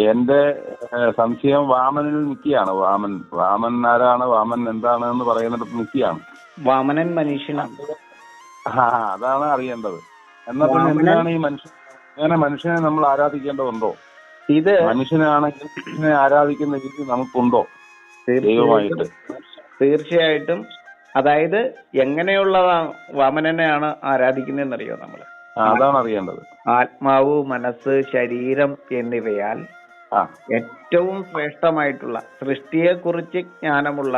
എന്റെ സംശയം വാമനിൽ നിൽക്കുകയാണ്. വാമൻ വാമൻ ആരാണ് വാമൻ എന്താണ് എന്ന് പറയുന്നിടത്ത് നിൽക്കുകയാണ്. വാമനൻ മനുഷ്യനാണ്. ആ അതാണ് അറിയേണ്ടത്. എന്നാ പിന്നെ വാമനൻ- ഈ മനുഷ്യൻ അങ്ങനെ മനുഷ്യനെ നമ്മൾ ആരാധിക്കേണ്ടതുണ്ടോ? ഇത് മനുഷ്യനാണെങ്കിൽ മനുഷ്യനെ ആരാധിക്കുന്ന രീതി നമുക്കുണ്ടോ? ദൈവമായിട്ട്. തീർച്ചയായിട്ടും. അതായത് എങ്ങനെയുള്ള വാമനനെയാണ് ആരാധിക്കുന്നതെന്നറിയോ നമ്മൾ ആ, അതാണ് അറിയേണ്ടത്. ആത്മാവ് മനസ്സ് ശരീരം എന്നിവയാൽ ആ ഏറ്റവും ശ്രേഷ്ഠമായിട്ടുള്ള സൃഷ്ടിയെക്കുറിച്ച് ജ്ഞാനമുള്ള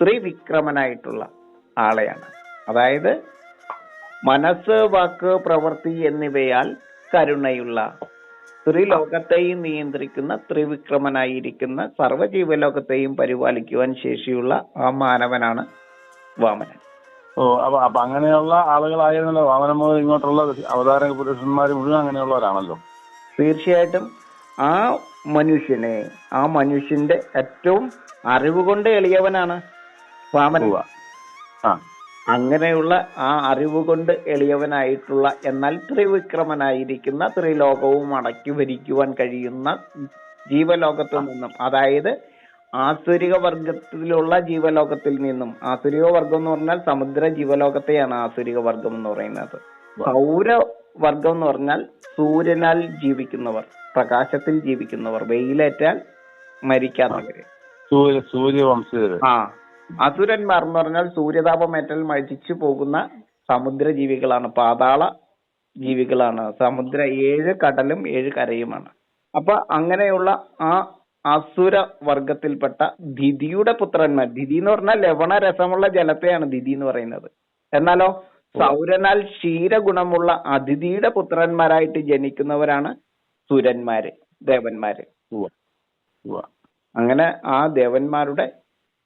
ത്രിവിക്രമനായിട്ടുള്ള ആളെയാണ്. അതായത് മനസ്സ് വാക്ക് പ്രവൃത്തി എന്നിവയാൽ കരുണയുള്ള ത്രിലോകത്തെയും നിയന്ത്രിക്കുന്ന ത്രിവിക്രമനായിരിക്കുന്ന സർവജീവലോകത്തെയും പരിപാലിക്കുവാൻ ശേഷിയുള്ള ആ മാനവനാണ് വാമനൻ. ഓ അപ്പൊ അപ്പൊ അങ്ങനെയുള്ള ആളുകളായിരുന്നല്ലോ വാമനം മുതൽ ഇങ്ങോട്ടുള്ള അവതാര പുരുഷന്മാർ മുഴുവൻ അങ്ങനെയുള്ളവരാണല്ലോ. തീർച്ചയായിട്ടും ആ മനുഷ്യനെ. ആ മനുഷ്യന്റെ ഏറ്റവും അറിവ് കൊണ്ട് എളിയവനാണ് ആ. അങ്ങനെയുള്ള ആ അറിവ് കൊണ്ട് എളിയവനായിട്ടുള്ള എന്നാൽ ത്രിവിക്രമനായിരിക്കുന്ന ത്രിലോകവും അടക്കി ഭരിക്കുവാൻ കഴിയുന്ന ജീവലോകത്തിൽ നിന്നും അതായത് ആസുരിക വർഗത്തിലുള്ള ജീവലോകത്തിൽ നിന്നും. ആസുരിക വർഗം എന്ന് പറഞ്ഞാൽ സമുദ്ര ജീവലോകത്തെയാണ് ആസുരിക വർഗം എന്ന് പറയുന്നത്. സൗര വർഗം എന്ന് പറഞ്ഞാൽ സൂര്യനാൽ ജീവിക്കുന്നവർ പ്രകാശത്തിൽ ജീവിക്കുന്നവർ വെയിലേറ്റാൽ മരിക്കാത്തവര്. സൂര്യ സൂര്യവംശജര്. ആ അസുരന്മാർ എന്ന് പറഞ്ഞാൽ സൂര്യതാപമേറ്റാൽ മരിച്ചു പോകുന്ന സമുദ്ര ജീവികളാണ് പാതാള ജീവികളാണ് സമുദ്ര ഏഴ് കടലും ഏഴ് കരയുമാണ്. അപ്പൊ അങ്ങനെയുള്ള ആ അസുര വർഗത്തിൽപ്പെട്ട ദിതിയുടെ പുത്രന്മാർ ദിതി എന്ന് പറഞ്ഞാൽ ലവണ രസമുള്ള ജലത്തെയാണ് ദിതി എന്ന് പറയുന്നത്. എന്നാലോ സൗരനാൽ ക്ഷീരഗുണമുള്ള അതിഥിയുടെ പുത്രന്മാരായിട്ട് ജനിക്കുന്നവരാണ് സുരന്മാര് ദേവന്മാര്. അങ്ങനെ ആ ദേവന്മാരുടെ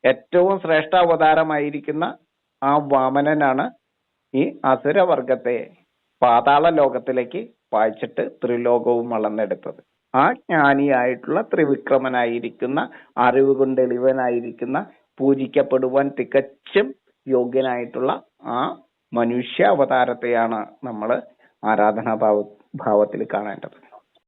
ഏറ്റവും ശ്രേഷ്ഠ അവതാരമായിരിക്കുന്ന ആ വാമനനാണ് ഈ അസുരവർഗത്തെ പാതാള ലോകത്തിലേക്ക് പായിച്ചിട്ട് ത്രിലോകവും വളർന്നെടുത്തത്. ആ ജ്ഞാനിയായിട്ടുള്ള ത്രിവിക്രമനായിരിക്കുന്ന അറിവ് കൊണ്ട് എളിവനായിരിക്കുന്ന പൂജിക്കപ്പെടുവാൻ തികച്ചും യോഗ്യനായിട്ടുള്ള ആ മനുഷ്യ അവതാരത്തെയാണ് നമ്മൾ ആരാധനാ ഭാവ ഭാവത്തിൽ കാണേണ്ടത്.